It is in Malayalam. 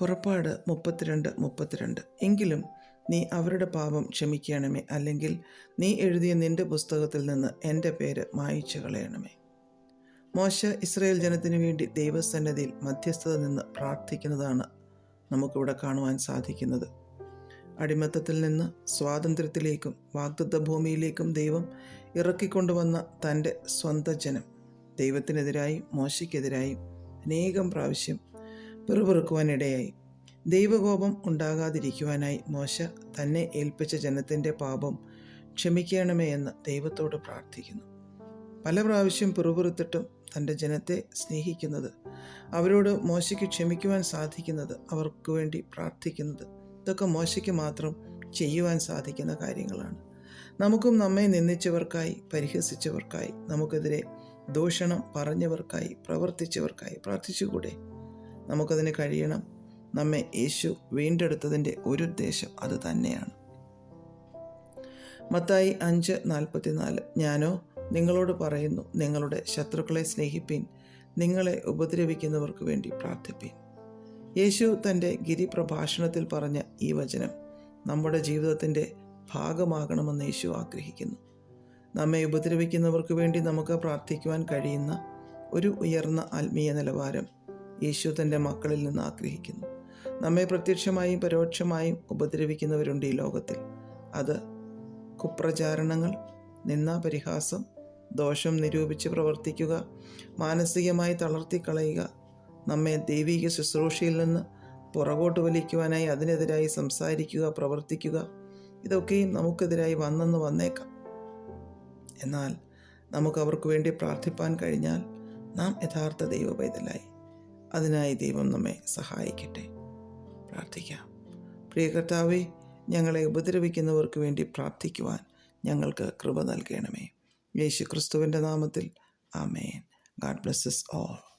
പുറപ്പാട് മുപ്പത്തിരണ്ട് മുപ്പത്തിരണ്ട്. എങ്കിലും നീ അവരുടെ പാപം ക്ഷമിക്കണമേ അല്ലെങ്കിൽ നീ എഴുതിയ നിന്റെ പുസ്തകത്തിൽ നിന്ന് എന്റെ പേര് മായിച്ചു കളയണമേ. മോശ ഇസ്രായേൽ ജനത്തിനു വേണ്ടി ദൈവസന്നദ്ധിയിൽ മധ്യസ്ഥത നിന്ന് പ്രാർത്ഥിക്കുന്നതാണ് നമുക്കിവിടെ കാണുവാൻ സാധിക്കുന്നത്. അടിമത്തത്തിൽ നിന്ന് സ്വാതന്ത്ര്യത്തിലേക്കും വാഗ്ദത്ത ഭൂമിയിലേക്കും ദൈവം ഇറക്കിക്കൊണ്ടുവന്ന തന്റെ സ്വന്തം ജനം ദൈവത്തിനെതിരായും മോശയ്ക്കെതിരായും അനേകം പ്രാവശ്യം പിറുപിറുക്കുവാനിടയായി. ദൈവകോപം ഉണ്ടാകാതിരിക്കുവാനായി മോശ തന്നെ ഏൽപ്പിച്ച ജനത്തിന്റെ പാപം ക്ഷമിക്കണമേ എന്ന് ദൈവത്തോട് പ്രാർത്ഥിക്കുന്നു. പല പ്രാവശ്യം പിറുപിറുത്തിട്ടും തന്റെ ജനത്തെ സ്നേഹിക്കുന്നത് അവരോട് മോശയ്ക്ക് ക്ഷമിക്കുവാൻ സാധിക്കുന്നത് അവർക്ക് വേണ്ടി പ്രാർത്ഥിക്കുന്നത് ഇതൊക്കെ മോശയ്ക്ക് മാത്രം ചെയ്യുവാൻ സാധിക്കുന്ന കാര്യങ്ങളാണ്. നമുക്കും നമ്മെ നിന്ദിച്ചവർക്കായി പരിഹസിച്ചവർക്കായി നമുക്കെതിരെ ദൂഷണം പറഞ്ഞവർക്കായി പ്രവർത്തിച്ചവർക്കായി പ്രാർത്ഥിച്ചുകൂടെ? നമുക്കതിന് കഴിയണം. നമ്മെ യേശു വീണ്ടെടുത്തതിന്റെ ഒരു ഉദ്ദേശം അത് തന്നെയാണ്. മത്തായി അഞ്ച് നാൽപ്പത്തിനാല്. ഞാനോ നിങ്ങളോട് പറയുന്നു നിങ്ങളുടെ ശത്രുക്കളെ സ്നേഹിപ്പീൻ നിങ്ങളെ ഉപദ്രവിക്കുന്നവർക്ക് വേണ്ടി പ്രാർത്ഥിപ്പീൻ. യേശു തന്റെ ഗിരിപ്രഭാഷണത്തിൽ പറഞ്ഞ ഈ വചനം നമ്മുടെ ജീവിതത്തിന്റെ ഭാഗമാകണമെന്ന് യേശു ആഗ്രഹിക്കുന്നു. നമ്മെ ഉപദ്രവിക്കുന്നവർക്ക് വേണ്ടി നമുക്ക് പ്രാർത്ഥിക്കുവാൻ കഴിയുന്ന ഒരു ഉയർന്ന ആത്മീയ നിലവാരം യേശു തന്റെ മക്കളിൽ നിന്ന് ആഗ്രഹിക്കുന്നു. നമ്മെ പ്രത്യക്ഷമായും പരോക്ഷമായും ഉപദ്രവിക്കുന്നവരുണ്ട് ഈ ലോകത്തിൽ. അത് കുപ്രചാരണങ്ങൾ നിന്ന പരിഹാസം ദോഷം നിരൂപിച്ച് പ്രവർത്തിക്കുക മാനസികമായി തളർത്തിക്കളയുക നമ്മെ ദൈവിക ശുശ്രൂഷയിൽ നിന്ന് പുറകോട്ട് വലിക്കുവാനായി അതിനെതിരായി സംസാരിക്കുക പ്രവർത്തിക്കുക ഇതൊക്കെയും നമുക്കെതിരായി വന്നെന്ന് വന്നേക്കാം. എന്നാൽ നമുക്ക് അവർക്ക് വേണ്ടി പ്രാർത്ഥിപ്പാൻ കഴിഞ്ഞാൽ നാം യഥാർത്ഥ ദൈവ പൈതലായി അതിനായി ദൈവം നമ്മെ സഹായിക്കട്ടെ. പ്രാർത്ഥിക്കാം. പ്രിയ കർത്താവെ ഞങ്ങളെ ഉപദ്രവിക്കുന്നവർക്ക് വേണ്ടി പ്രാർത്ഥിക്കുവാൻ ഞങ്ങൾക്ക് കൃപ നൽകണമേ. യേശു ക്രിസ്തുവിന്റെ നാമത്തിൽ ആമേൻ. God blesses all